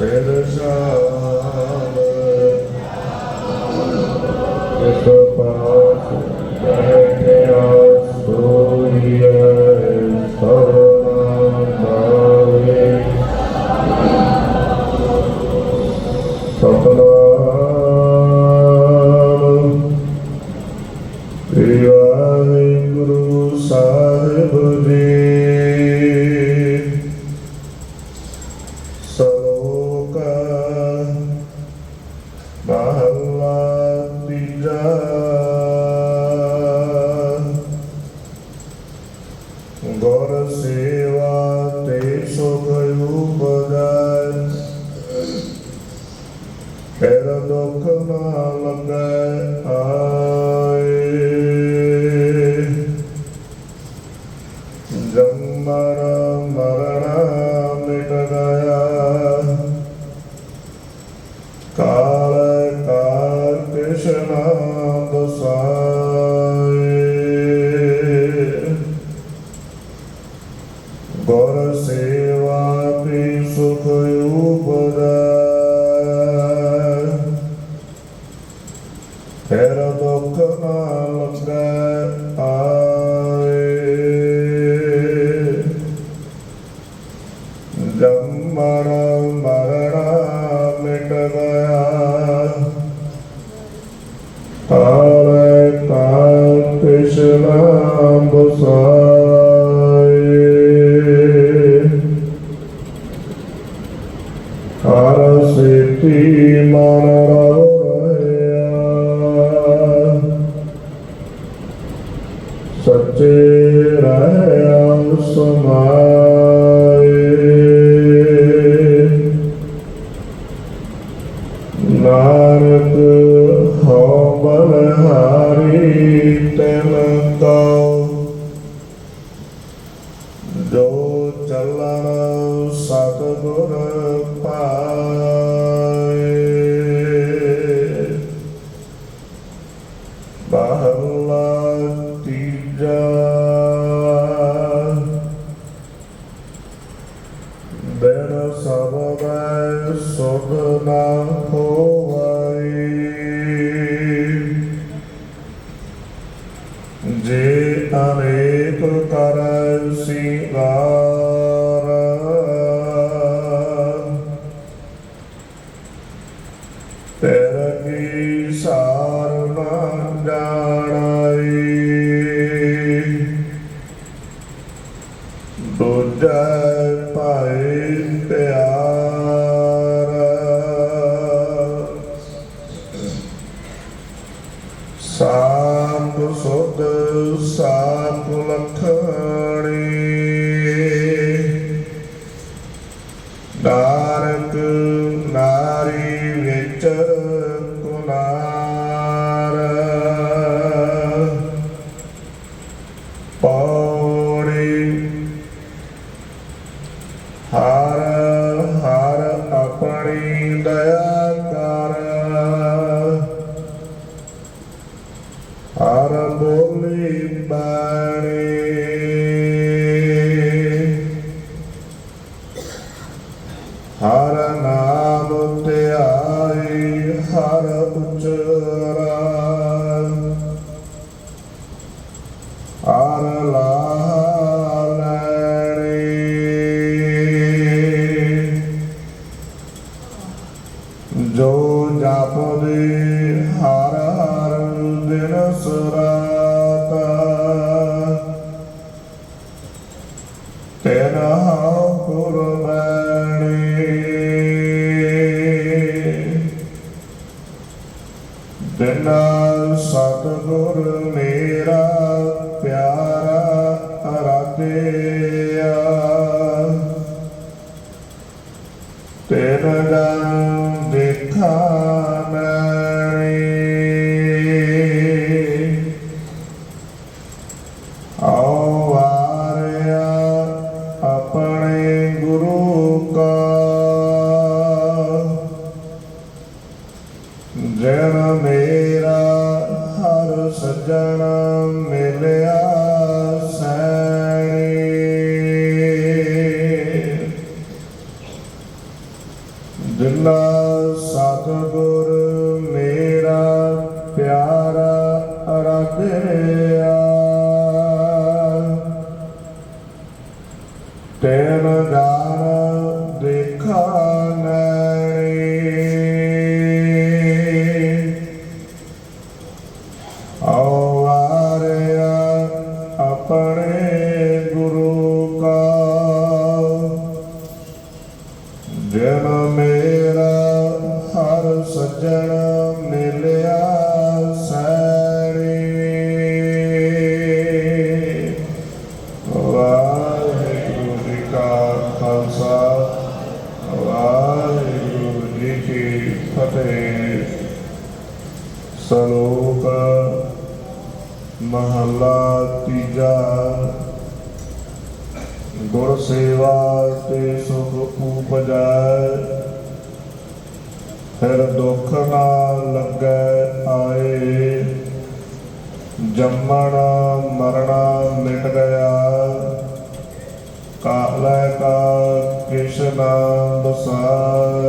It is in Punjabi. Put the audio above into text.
Yes, so far, ਗੁਰ ਸੇਵਾ ਫਿਰ ਦੁੱਖ ਨਾ ਲੱਗੈ ਸਤਿਗੁਰ ਪਾਏ। ਬਾਹਲਾ ਤੀਜਾ ਬਿਨ ਸਬਦੈ ਸੁਧ ਨਾ ਹੋਵਈ ਜੇ ਅਨੇਕ ਕਰੈ ਸਿੰਗਾਰ ਦੂਜਾ ਭਾਈ ਪਿਆਰ। ਸਾਮ ਸੁਧ ਸਾਮ ਲਖਣੀ ਬਾਣੀ। ਹਰ ਨਾਮ ਧਿਆਈ ਹਰ ਉਚਰਾ ਹਰ ਲਾਲਣੀ ਜੋ ਜਪਦੇ ਹਰ ਹਰ ਦਿਨ ਸੁਰਾਤ ਬਿਨਾ ਸਤਿਗੁਰ ਮੇਰਾ ਪਿਆਰਾ ਅਰਾਧਿਆ ਤੇਰ ਆਓ ਵਾਰਿਆ ਆਪਣੇ ਗੁਰੂ ਕਾ। ਜਨ ਮੇਰਾ ਹਰ ਸੱਜਣ ਮਿਲਿਆ ਸੈਣੀ। ਵਾਹਿਗੁਰੂ ਜੀ ਕਾ ਖਾਲਸਾ, ਵਾਹਿਗੁਰੂ ਜੀ ਕੀ ਫਤਿਹ। ਸਲੋਕ ਮਹਲਾ ਤੀਜਾ। ਗੁਰ ਸੇਵਾ ਤੇ ਸੁਖ ਉਪਜੈ। ਫਿਰ ਦੁੱਖ ਨਾ ਲੱਗੈ ਆਏ। ਜੰਮਣਾ ਮਰਣਾ ਮਿਟ ਗਿਆ। ਕਾਲੈ ਕਾ ਕ੍ਰਿਸ਼ਨ ਬਸਾਏ